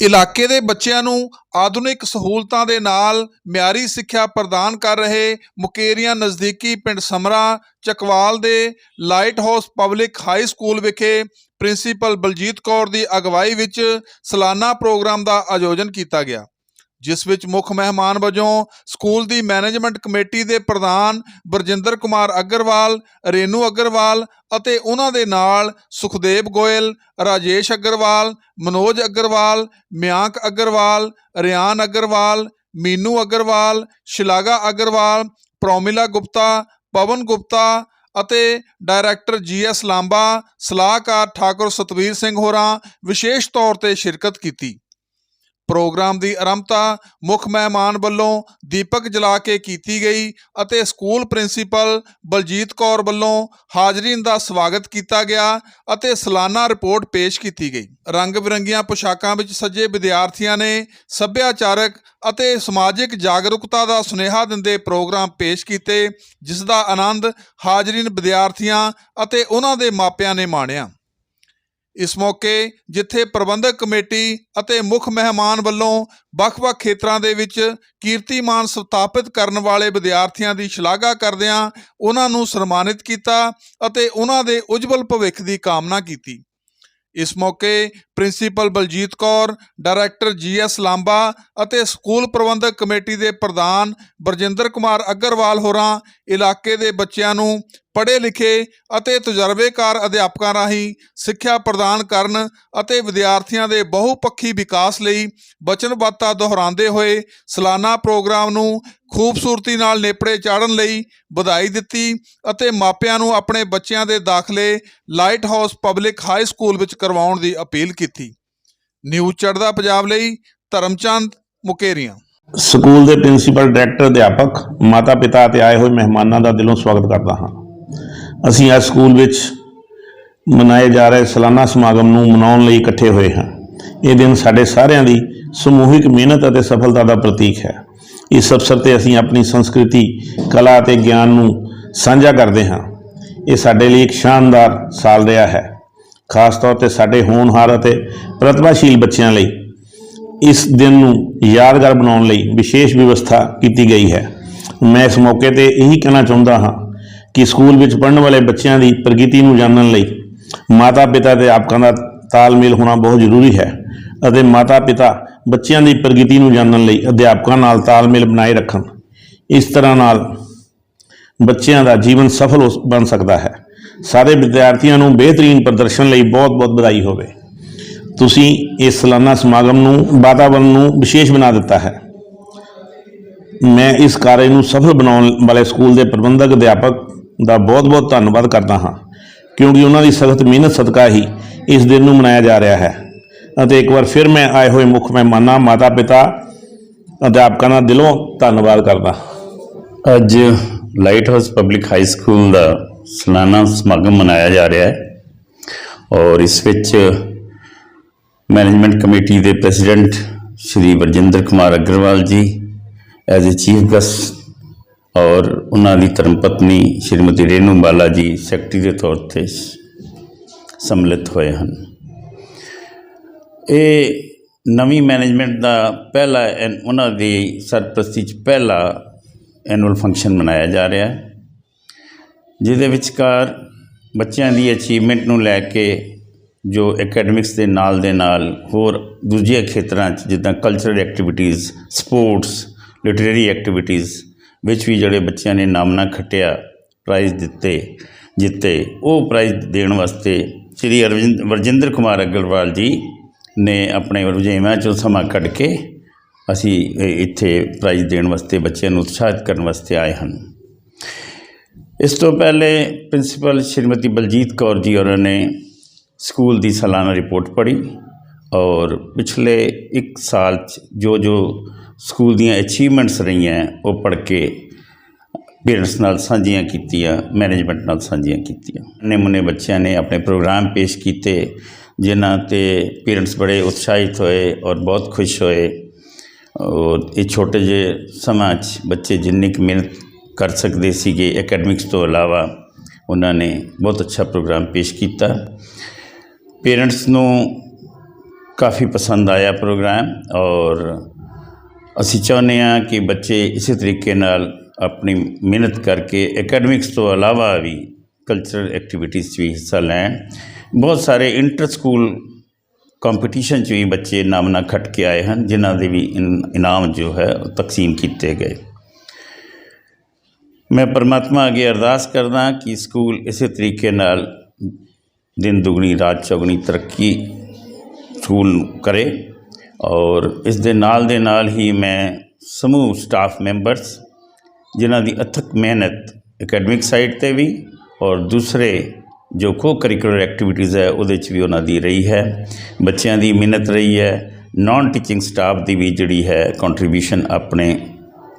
ਇਲਾਕੇ ਦੇ ਬੱਚਿਆਂ ਨੂੰ ਆਧੁਨਿਕ ਸਹੂਲਤਾਂ ਦੇ ਨਾਲ ਮਿਆਰੀ ਸਿੱਖਿਆ ਪ੍ਰਦਾਨ ਕਰ ਰਹੇ ਮੁਕੇਰੀਆਂ ਨਜ਼ਦੀਕੀ ਪਿੰਡ ਸਮਰਾ, ਚਕਵਾਲ ਦੇ light house public high school ਵਿਖੇ ਪ੍ਰਿੰਸੀਪਲ ਬਲਜੀਤ ਕੌਰ ਦੀ ਅਗਵਾਈ ਵਿੱਚ ਸਾਲਾਨਾ ਪ੍ਰੋਗਰਾਮ ਦਾ ਆਯੋਜਨ ਕੀਤਾ ਗਿਆ। ਜਿਸ ਵਿੱਚ ਮੁੱਖ ਮਹਿਮਾਨ ਵਜੋਂ ਸਕੂਲ ਦੀ ਮੈਨੇਜਮੈਂਟ ਕਮੇਟੀ ਦੇ ਪ੍ਰਧਾਨ ਬਰਜਿੰਦਰ ਕੁਮਾਰ ਅਗਰਵਾਲ, ਰੇਨੂ ਅਗਰਵਾਲ ਅਤੇ ਉਹਨਾਂ ਦੇ ਨਾਲ ਸੁਖਦੇਵ ਗੋਇਲ, ਰਾਜੇਸ਼ ਅਗਰਵਾਲ, ਮਨੋਜ ਅਗਰਵਾਲ, ਮਿਆਂਕ ਅਗਰਵਾਲ, ਰਿਆਨ ਅਗਰਵਾਲ, ਮੀਨੂ ਅਗਰਵਾਲ ਸ਼ਿਲਾਗਾ ਅਗਰਵਾਲ, ਪ੍ਰੋਮਿਲਾ ਗੁਪਤਾ, ਪਵਨ ਗੁਪਤਾ ਅਤੇ ਡਾਇਰੈਕਟਰ ਜੀਐਸ ਲਾਂਬਾ, ਸਲਾਹਕਾਰ ਠਾਕੁਰ ਸਤਵੀਰ ਸਿੰਘ ਹੋਰਾਂ ਵਿਸ਼ੇਸ਼ ਤੌਰ ਤੇ ਸ਼ਿਰਕਤ ਕੀਤੀ। ਪ੍ਰੋਗਰਾਮ ਦੀ ਆਰੰਭਤਾ ਮੁੱਖ ਮਹਿਮਾਨ ਵੱਲੋਂ ਦੀਪਕ ਜਲਾ ਕੇ ਕੀਤੀ ਗਈ ਅਤੇ ਸਕੂਲ ਪ੍ਰਿੰਸੀਪਲ ਬਲਜੀਤ ਕੌਰ ਵੱਲੋਂ ਹਾਜ਼ਰੀਨ ਦਾ ਸਵਾਗਤ ਕੀਤਾ ਗਿਆ ਅਤੇ ਸਾਲਾਨਾ ਰਿਪੋਰਟ ਪੇਸ਼ ਕੀਤੀ ਗਈ। ਰੰਗ ਬਿਰੰਗੀਆਂ ਪੁਸ਼ਾਕਾਂ ਵਿੱਚ ਸੱਜੇ ਵਿਦਿਆਰਥੀਆਂ ਨੇ ਸੱਭਿਆਚਾਰਕ ਅਤੇ ਸਮਾਜਿਕ ਜਾਗਰੂਕਤਾ ਦਾ ਸੁਨੇਹਾ ਦਿੰਦੇ ਪ੍ਰੋਗਰਾਮ ਪੇਸ਼ ਕੀਤੇ, ਜਿਸ ਦਾ ਆਨੰਦ ਹਾਜ਼ਰੀਨ ਵਿਦਿਆਰਥੀਆਂ ਅਤੇ ਉਹਨਾਂ ਦੇ ਮਾਪਿਆਂ ਨੇ ਮਾਣਿਆ। ਇਸ ਮੌਕੇ ਜਿੱਥੇ ਪ੍ਰਬੰਧਕ ਕਮੇਟੀ ਅਤੇ ਮੁੱਖ ਮਹਿਮਾਨ ਵੱਲੋਂ ਵੱਖ-ਵੱਖ ਖੇਤਰਾਂ ਦੇ ਵਿੱਚ ਕੀਰਤੀਮਾਨ ਸਥਾਪਿਤ ਕਰਨ ਵਾਲੇ ਵਿਦਿਆਰਥੀਆਂ ਦੀ ਸ਼ਲਾਘਾ ਕਰਦਿਆਂ ਉਹਨਾਂ ਨੂੰ ਸਨਮਾਨਿਤ ਕੀਤਾ ਅਤੇ ਉਹਨਾਂ ਦੇ ਉਜਵਲ ਭਵਿੱਖ ਦੀ ਕਾਮਨਾ ਕੀਤੀ। ਇਸ ਮੌਕੇ principal Baljit Kaur, director GS Lamba ਅਤੇ ਸਕੂਲ ਪ੍ਰਬੰਧਕ ਕਮੇਟੀ ਦੇ ਪ੍ਰਧਾਨ ਬਰਜਿੰਦਰ ਕੁਮਾਰ ਅਗਰਵਾਲ ਹੋਰਾਂ ਇਲਾਕੇ ਦੇ ਬੱਚਿਆਂ ਨੂੰ ਪੜ੍ਹੇ ਲਿਖੇ ਅਤੇ ਤਜਰਬੇਕਾਰ ਅਧਿਆਪਕਾਂ ਰਾਹੀਂ ਸਿੱਖਿਆ ਪ੍ਰਦਾਨ ਕਰਨ ਅਤੇ ਵਿਦਿਆਰਥੀਆਂ ਦੇ ਬਹੁਪੱਖੀ ਵਿਕਾਸ ਲਈ ਵਚਨਬੱਧਤਾ ਦੁਹਰਾਉਂਦੇ ਹੋਏ ਸਾਲਾਨਾ ਪ੍ਰੋਗਰਾਮ ਨੂੰ ਖੂਬਸੂਰਤੀ ਨਾਲ ਨੇਪਰੇ ਚਾੜਨ ਲਈ ਵਧਾਈ ਦਿੱਤੀ ਅਤੇ ਮਾਪਿਆਂ ਨੂੰ ਆਪਣੇ ਬੱਚਿਆਂ ਦੇ ਦਾਖਲੇ light house public high school ਵਿੱਚ ਕਰਵਾਉਣ ਦੀ ਅਪੀਲ ਕੀਤੀ। ਨਿਊਜ਼ ਚੜਦਾ ਪੰਜਾਬ ਲਈ ਧਰਮਚੰਦ ਮੁਕੇਰੀਆਂ। ਸਕੂਲ ਦੇ ਪ੍ਰਿੰਸੀਪਲ, ਡਾਇਰੈਕਟਰ, ਅਧਿਆਪਕ ਮਾਤਾ ਪਿਤਾ ਅਤੇ ਆਏ ਹੋਏ ਮਹਿਮਾਨਾਂ ਦਾ ਦਿਲੋਂ ਸਵਾਗਤ ਕਰਦਾ ਹਾਂ। ਅਸੀਂ ਅੱਜ ਸਕੂਲ ਵਿੱਚ ਮਨਾਏ ਜਾ ਰਹੇ ਸਾਲਾਨਾ ਸਮਾਗਮ ਨੂੰ ਮਨਾਉਣ ਲਈ ਇਕੱਠੇ ਹੋਏ ਹਾਂ। ਇਹ ਦਿਨ ਸਾਡੇ ਸਾਰਿਆਂ ਦੀ ਸਮੂਹਿਕ ਮਿਹਨਤ ਅਤੇ ਸਫਲਤਾ ਦਾ ਪ੍ਰਤੀਕ ਹੈ। ਇਸ ਅਵਸਰ ਤੇ ਅਸੀਂ ਆਪਣੀ ਸੰਸਕ੍ਰਿਤੀ, ਕਲਾ ਅਤੇ ਗਿਆਨ ਨੂੰ ਸਾਂਝਾ ਕਰਦੇ ਹਾਂ। ਇਹ ਸਾਡੇ ਲਈ ਇੱਕ ਸ਼ਾਨਦਾਰ ਸਾਲ ਰਿਹਾ ਹੈ। ਖਾਸ ਤੌਰ ਤੇ ਸਾਡੇ ਹੋਣਹਾਰ ਅਤੇ ਪ੍ਰਤਿਭਾਸ਼ੀਲ ਬੱਚਿਆਂ ਲਈ, ਇਸ ਦਿਨ ਨੂੰ ਯਾਦਗਾਰ ਬਣਾਉਣ ਲਈ ਵਿਸ਼ੇਸ਼ ਵਿਵਸਥਾ ਕੀਤੀ ਗਈ ਹੈ। ਮੈਂ ਇਸ ਮੌਕੇ ਤੇ ਇਹੀ ਕਹਿਣਾ ਚਾਹੁੰਦਾ ਹਾਂ ਕਿ ਸਕੂਲ ਵਿੱਚ ਪੜ੍ਹਨ ਵਾਲੇ ਬੱਚਿਆਂ ਦੀ ਪ੍ਰਗਤੀ ਨੂੰ ਜਾਣਨ ਲਈ ਮਾਤਾ-ਪਿਤਾ ਤੇ ਆਪਕਾਂ ਦਾ ਤਾਲਮੇਲ ਹੋਣਾ ਬਹੁਤ ਜ਼ਰੂਰੀ ਹੈ ਅਤੇ ਮਾਤਾ-ਪਿਤਾ ਬੱਚਿਆਂ ਦੀ ਪ੍ਰਗਤੀ ਨੂੰ ਜਾਣਨ ਲਈ ਅਧਿਆਪਕਾਂ ਨਾਲ ਤਾਲਮੇਲ ਬਣਾਏ ਰੱਖਣ। ਇਸ ਤਰ੍ਹਾਂ ਨਾਲ ਬੱਚਿਆਂ ਦਾ ਜੀਵਨ ਸਫਲ ਹੋ- ਬਣ ਸਕਦਾ ਹੈ। ਸਾਰੇ ਵਿਦਿਆਰਥੀਆਂ ਨੂੰ ਬਿਹਤਰੀਨ ਪ੍ਰਦਰਸ਼ਨ ਲਈ ਬਹੁਤ-ਬਹੁਤ ਵਧਾਈ ਹੋਵੇ। ਤੁਸੀਂ ਇਸ ਸਾਲਾਨਾ ਸਮਾਗਮ ਨੂੰ ਵਾਤਾਵਰਣ ਨੂੰ ਵਿਸ਼ੇਸ਼ ਬਣਾ ਦਿੱਤਾ ਹੈ। ਮੈਂ ਇਸ ਕਾਰਜ ਨੂੰ ਸਫਲ ਬਣਾਉਣ ਵਾਲੇ ਸਕੂਲ ਦੇ ਪ੍ਰਬੰਧਕ, ਅਧਿਆਪਕ ਦਾ ਬਹੁਤ-ਬਹੁਤ ਧੰਨਵਾਦ ਕਰਦਾ ਹਾਂ, ਕਿਉਂਕਿ ਉਹਨਾਂ ਦੀ ਸਖਤ ਮਿਹਨਤ, ਸਦਕਾ ਹੀ ਇਸ ਦਿਨ ਨੂੰ ਮਨਾਇਆ ਜਾ ਰਿਹਾ ਹੈ। ਅਤੇ ਇੱਕ ਵਾਰ ਫਿਰ ਮੈਂ ਆਏ ਹੋਏ ਮੁੱਖ ਮਹਿਮਾਨਾਂ, ਮਾਤਾ-ਪਿਤਾ, ਅਧਿਆਪਕਾਂ ਦਾ ਦਿਲੋਂ ਧੰਨਵਾਦ ਕਰਦਾ ਅੱਜ light house public high school ਦਾ ਸਾਲਾਨਾ ਸਮਾਗਮ ਮਨਾਇਆ ਜਾ ਰਿਹਾ ਹੈ ਔਰ ਇਸ ਵਿੱਚ ਮੈਨੇਜਮੈਂਟ ਕਮੇਟੀ ਦੇ president Shri Varjinder Kumar Agarwal ji as a chief guest ਔਰ ਉਹਨਾਂ ਦੀ ਧਰਮਪਤਨੀ ਸ਼੍ਰੀਮਤੀ ਰੇਨੂ ਬਾਲਾ ਜੀ, ਸੈਕਟਰੀ ਦੇ ਤੌਰ ਤੇ ਸੰਮਿਲਿਤ ਹੋਏ ਹਨ। ਇਹ ਨਵੀਂ ਮੈਨੇਜਮੈਂਟ ਦਾ ਪਹਿਲਾ ਐਨ- ਉਹਨਾਂ ਦੀ ਸਰਪ੍ਰਸਤੀ 'ਚ ਪਹਿਲਾ ਐਨੂਅਲ ਫੰਕਸ਼ਨ ਮਨਾਇਆ ਜਾ ਰਿਹਾ ਹੈ। ਜਿਹਦੇ ਵਿਚਕਾਰ ਬੱਚਿਆਂ ਦੀ ਅਚੀਵਮੈਂਟ ਨੂੰ ਲੈ ਕੇ ਜੋ ਅਕੈਡਮਿਕਸ ਦੇ ਨਾਲ ਦੇ ਨਾਲ ਹੋਰ ਦੂਜੇ ਖੇਤਰਾਂ 'ਚ ਜਿੱਦਾਂ cultural activities sports literary activities ਵਿੱਚ ਵੀ ਜਿਹੜੇ ਬੱਚਿਆਂ ਨੇ ਨਾਮਨਾ ਖੱਟਿਆ ਪ੍ਰਾਈਜ਼ ਦਿੱਤੇ, ਜਿੱਤੇ, ਉਹ ਪ੍ਰਾਈਜ਼ ਦੇਣ ਵਾਸਤੇ ਸ੍ਰੀ ਅਰਵਿੰਦ, ਵਰਜਿੰਦਰ ਕੁਮਾਰ ਅਗਰਵਾਲ ਜੀ ਨੇ ਆਪਣੇ ਰੁਝੇਵਿਆਂ 'ਚੋਂ ਸਮਾਂ ਕੱਢ ਕੇ ਅਸੀਂ ਇੱਥੇ ਪ੍ਰਾਈਜ਼ ਦੇਣ ਵਾਸਤੇ ਬੱਚਿਆਂ ਨੂੰ ਉਤਸ਼ਾਹਿਤ ਕਰਨ ਵਾਸਤੇ ਆਏ ਹਨ। ਇਸ ਤੋਂ ਪਹਿਲੇ ਪ੍ਰਿੰਸੀਪਲ ਸ਼੍ਰੀਮਤੀ ਬਲਜੀਤ ਕੌਰ ਜੀ ਹੋਰਾਂ ਨੇ ਸਕੂਲ ਦੀ ਸਾਲਾਨਾ ਰਿਪੋਰਟ ਪੜ੍ਹੀ ਔਰ ਪਿਛਲੇ ਇੱਕ ਸਾਲ 'ਚ ਜੋ ਜੋ ਸਕੂਲ ਦੀਆਂ ਅਚੀਵਮੈਂਟਸ ਰਹੀਆਂ ਉਹ ਪੜ੍ਹ ਕੇ ਪੇਰੈਂਟਸ ਨਾਲ ਸਾਂਝੀਆਂ ਕੀਤੀਆਂ ਮੈਨੇਜਮੈਂਟ ਨਾਲ ਸਾਂਝੀਆਂ ਕੀਤੀਆਂ ਨਮੂਨੇ ਬੱਚਿਆਂ ਨੇ ਆਪਣੇ ਪ੍ਰੋਗਰਾਮ ਪੇਸ਼ ਕੀਤੇ ਜਿਨ੍ਹਾਂ ਤੇ ਪੇਰੈਂਟਸ ਬੜੇ ਉਤਸ਼ਾਹਿਤ ਹੋਏ ਔਰ ਬਹੁਤ ਖੁਸ਼ ਹੋਏ ਔਰ ਇਹ ਛੋਟੇ ਜਿਹੇ ਸਮਾਂ 'ਚ ਬੱਚੇ ਜਿੰਨੀ ਕੁ ਮਿਹਨਤ ਕਰ ਸਕਦੇ ਸੀਗੇ ਐਕੈਡਮਿਕਸ ਤੋਂ ਇਲਾਵਾ, ਉਹਨਾਂ ਨੇ ਬਹੁਤ ਅੱਛਾ ਪ੍ਰੋਗਰਾਮ ਪੇਸ਼ ਕੀਤਾ। ਪੇਰੈਂਟਸ ਨੂੰ ਕਾਫੀ ਪਸੰਦ ਆਇਆ ਪ੍ਰੋਗਰਾਮ ਔਰ ਅਸੀਂ ਚਾਹੁੰਦੇ ਹਾਂ ਕਿ ਬੱਚੇ ਇਸੇ ਤਰੀਕੇ ਨਾਲ ਆਪਣੀ ਮਿਹਨਤ ਕਰਕੇ ਅਕੈਡਮਿਕਸ ਤੋਂ ਇਲਾਵਾ ਵੀ ਕਲਚਰਲ ਐਕਟੀਵਿਟੀਜ਼ 'ਚ ਵੀ ਹਿੱਸਾ ਲੈਣ। ਬਹੁਤ ਸਾਰੇ ਇੰਟਰ ਸਕੂਲ ਕੰਪੀਟੀਸ਼ਨ 'ਚ ਵੀ ਬੱਚੇ ਨਾਮਨਾ ਖੱਟ ਕੇ ਆਏ ਹਨ, ਜਿਨ੍ਹਾਂ ਦੇ ਵੀ ਇਨ- ਇਨਾਮ ਜੋ ਹੈ ਉਹ ਤਕਸੀਮ ਕੀਤੇ ਗਏ। ਮੈਂ ਪਰਮਾਤਮਾ ਅੱਗੇ ਅਰਦਾਸ ਕਰਦਾ ਕਿ ਸਕੂਲ ਇਸੇ ਤਰੀਕੇ ਨਾਲ ਦਿਨ ਦੁਗਣੀ, ਰਾਤ ਚੌਗਣੀ ਤਰੱਕੀ ਸਕੂਲ ਕਰੇ ਔਰ ਇਸ ਦੇ ਨਾਲ ਦੇ ਨਾਲ ਹੀ ਮੈਂ ਸਮੂਹ ਸਟਾਫ ਮੈਂਬਰਸ ਜਿਨ੍ਹਾਂ ਦੀ ਅਥਕ ਮਿਹਨਤ ਅਕੈਡਮਿਕ ਸਾਈਡ ਤੇ ਵੀ ਔਰ ਦੂਸਰੇ ਜੋ ਕੋ ਕਰਿਕੂਲਰ ਐਕਟੀਵਿਟੀਜ਼ ਹੈ, ਉਹਦੇ 'ਚ ਵੀ ਉਹਨਾਂ ਦੀ ਰਹੀ ਹੈ। ਬੱਚਿਆਂ ਦੀ ਮਿਹਨਤ ਰਹੀ ਹੈ। ਨਾਨ ਟੀਚਿੰਗ ਸਟਾਫ ਦੀ ਵੀ ਜਿਹੜੀ ਹੈ ਕੰਟਰੀਬਿਊਸ਼ਨ ਆਪਣੇ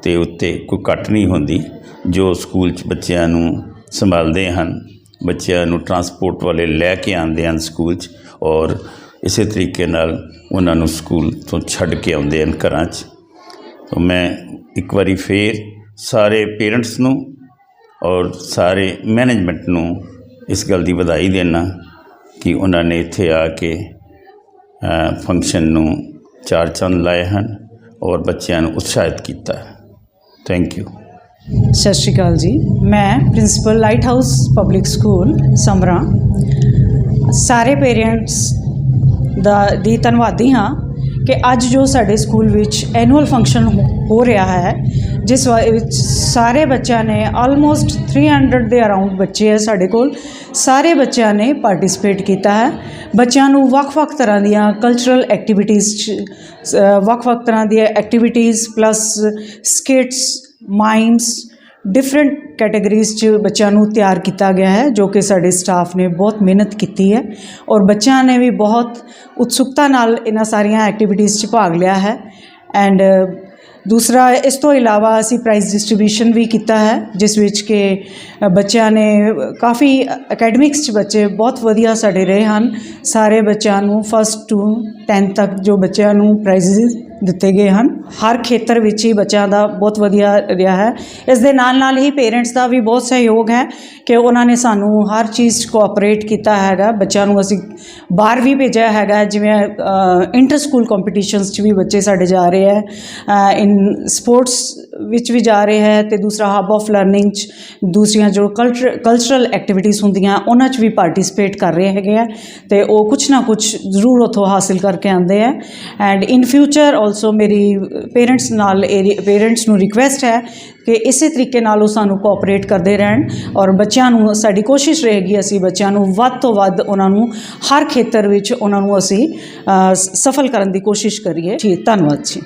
ਤੇ ਉੱਤੇ ਕੋਈ ਘੱਟ ਨਹੀਂ ਹੁੰਦੀ, ਜੋ ਸਕੂਲ 'ਚ ਬੱਚਿਆਂ ਨੂੰ ਸੰਭਾਲਦੇ ਹਨ। ਬੱਚਿਆਂ ਨੂੰ ਟਰਾਂਸਪੋਰਟ ਵਾਲੇ ਲੈ ਕੇ ਆਉਂਦੇ ਹਨ ਸਕੂਲ 'ਚ ਔਰ ਇਸੇ ਤਰੀਕੇ ਨਾਲ ਉਹਨਾਂ ਨੂੰ ਸਕੂਲ ਤੋਂ ਛੱਡ ਕੇ ਆਉਂਦੇ ਹਨ ਘਰਾਂ 'ਚ। ਤਾਂ ਮੈਂ ਇੱਕ ਵਾਰੀ ਫੇਰ ਸਾਰੇ ਪੇਰੈਂਟਸ ਨੂੰ ਔਰ ਸਾਰੇ ਮੈਨੇਜਮੈਂਟ ਨੂੰ ਇਸ ਗੱਲ ਦੀ ਵਧਾਈ ਦੇਣਾ ਕਿ ਉਹਨਾਂ ਨੇ ਇੱਥੇ ਆ ਕੇ ਫੰਕਸ਼ਨ ਨੂੰ ਚਾਰ ਚੰਦ ਲਾਏ ਹਨ ਔਰ ਬੱਚਿਆਂ ਨੂੰ ਉਤਸ਼ਾਹਿਤ ਕੀਤਾ। ਥੈਂਕ ਯੂ ਸਤਿ ਸ਼੍ਰੀ ਅਕਾਲ ਜੀ। ਮੈਂ principal light house public school, Samra. ਸਾਰੇ ਪੇਰੈਂਟਸ ਦਾ ਦੀ ਧੰਨਵਾਦੀ ਹਾਂ ਕਿ ਅੱਜ ਜੋ ਸਾਡੇ ਸਕੂਲ ਵਿੱਚ ਐਨੂਅਲ ਫੰਕਸ਼ਨ ਹੋ ਰਿਹਾ ਹੈ, ਜਿਸ ਵਾ- ਵਿੱਚ ਸਾਰੇ ਬੱਚਿਆਂ ਨੇ ਆਲਮੋਸਟ 300 ਦੇ ਅਰਾਊਂਡ ਬੱਚੇ ਹੈ ਸਾਡੇ ਕੋਲ। ਸਾਰੇ ਬੱਚਿਆਂ ਨੇ ਪਾਰਟਿਸਿਪੇਟ ਕੀਤਾ ਹੈ। ਬੱਚਿਆਂ ਨੂੰ ਵੱਖ-ਵੱਖ ਤਰ੍ਹਾਂ ਦੀਆਂ ਕਲਚਰਲ ਐਕਟੀਵਿਟੀਜ਼ 'ਚ ਵੱਖ-ਵੱਖ ਤਰ੍ਹਾਂ ਦੀਆਂ activities plus skits mimes different categories 'ਚ ਬੱਚਿਆਂ ਨੂੰ ਤਿਆਰ ਕੀਤਾ ਗਿਆ ਹੈ, ਜੋ ਕਿ ਸਾਡੇ ਸਟਾਫ ਨੇ ਬਹੁਤ ਮਿਹਨਤ ਕੀਤੀ ਹੈ। ਔਰ ਬੱਚਿਆਂ ਨੇ ਵੀ ਬਹੁਤ ਉਤਸੁਕਤਾ ਨਾਲ ਇਹਨਾਂ ਸਾਰੀਆਂ ਐਕਟੀਵਿਟੀਜ਼ 'ਚ ਭਾਗ ਲਿਆ ਹੈ। ਐਂਡ ਦੂਸਰਾ, ਇਸ ਤੋਂ ਇਲਾਵਾ ਅਸੀਂ ਪ੍ਰਾਈਜ਼ ਡਿਸਟ੍ਰੀਬਿਊਸ਼ਨ ਵੀ ਕੀਤਾ ਹੈ, ਜਿਸ ਵਿੱਚ ਕਿ ਬੱਚਿਆਂ ਨੇ ਕਾਫੀ ਅਕੈਡਮਿਕਸ 'ਚ ਬੱਚੇ ਬਹੁਤ ਵਧੀਆ ਸਾਡੇ ਰਹੇ ਹਨ। ਸਾਰੇ ਬੱਚਿਆਂ ਨੂੰ ਫਸਟ ਟੂ 10 ਤੱਕ ਜੋ ਬੱਚਿਆਂ ਨੂੰ ਪ੍ਰਾਈਜ਼ਸ ਦਿੱਤੇ ਗਏ ਹਨ। ਹਰ ਖੇਤਰ ਵਿੱਚ ਹੀ ਬੱਚਿਆਂ ਦਾ ਬਹੁਤ ਵਧੀਆ ਰਿਹਾ ਹੈ। ਇਸ ਦੇ ਨਾਲ ਨਾਲ ਹੀ ਪੇਰੈਂਟਸ ਦਾ ਵੀ ਬਹੁਤ ਸਹਿਯੋਗ ਹੈ ਕਿ ਉਹਨਾਂ ਨੇ ਸਾਨੂੰ ਹਰ ਚੀਜ਼ 'ਚ ਕੋਆਪਰੇਟ ਕੀਤਾ ਹੈਗਾ। ਬੱਚਿਆਂ ਨੂੰ ਅਸੀਂ ਬਾਹਰ ਵੀ ਭੇਜਿਆ ਹੈਗਾ ਜਿਵੇਂ ਇੰਟਰ ਸਕੂਲ ਕੰਪੀਟੀਸ਼ਨਸ 'ਚ ਵੀ ਬੱਚੇ ਸਾਡੇ ਜਾ ਰਹੇ ਹੈ। ਇਨ ਸਪੋਰਟਸ ਵਿੱਚ ਵੀ ਜਾ ਰਹੇ ਹੈ ਤੇ ਦੂਸਰਾ ਹੱਬ ਆਫ ਲਰਨਿੰਗ 'ਚ ਦੂਸਰੀਆਂ ਜੋ ਕਲਚਰ ਕਲਚਰਲ ਐਕਟੀਵਿਟੀਜ਼ ਹੁੰਦੀਆਂ, ਉਹਨਾਂ 'ਚ ਵੀ ਪਾਰਟਿਸਿਪੇਟ ਕਰ ਰਹੇ ਹੈਗੇ ਆ ਤੇ ਉਹ ਕੁਛ ਨਾ ਕੁਛ ਜ਼ਰੂਰ ਉੱਥੋਂ ਹਾਸਿਲ ਕਰਕੇ ਆਉਂਦੇ ਆ। ਐਂਡ ਇਨ ਫਿਊਚਰ ਆਲਸੋ ਮੇਰੀ ਪੇਰੈਂਟਸ ਨਾਲ ਪੇਰੈਂਟਸ ਨੂੰ ਰਿਕੁਐਸਟ ਹੈ ਕਿ ਇਸੇ ਤਰੀਕੇ ਨਾਲ ਉਹ ਸਾਨੂੰ ਕੋਆਪਰੇਟ ਕਰਦੇ ਰਹਿਣ ਔਰ ਬੱਚਿਆਂ ਨੂੰ ਸਾਡੀ ਕੋਸ਼ਿਸ਼ ਰਹੇਗੀ ਅਸੀਂ ਬੱਚਿਆਂ ਨੂੰ ਵੱਧ ਤੋਂ ਵੱਧ ਉਹਨਾਂ ਨੂੰ ਹਰ ਖੇਤਰ ਵਿੱਚ ਉਹਨਾਂ ਨੂੰ ਅਸੀਂ ਸ- ਸਫਲ ਕਰਨ ਦੀ ਕੋਸ਼ਿਸ਼ ਕਰੀਏ। ਜੀ, ਧੰਨਵਾਦ ਜੀ।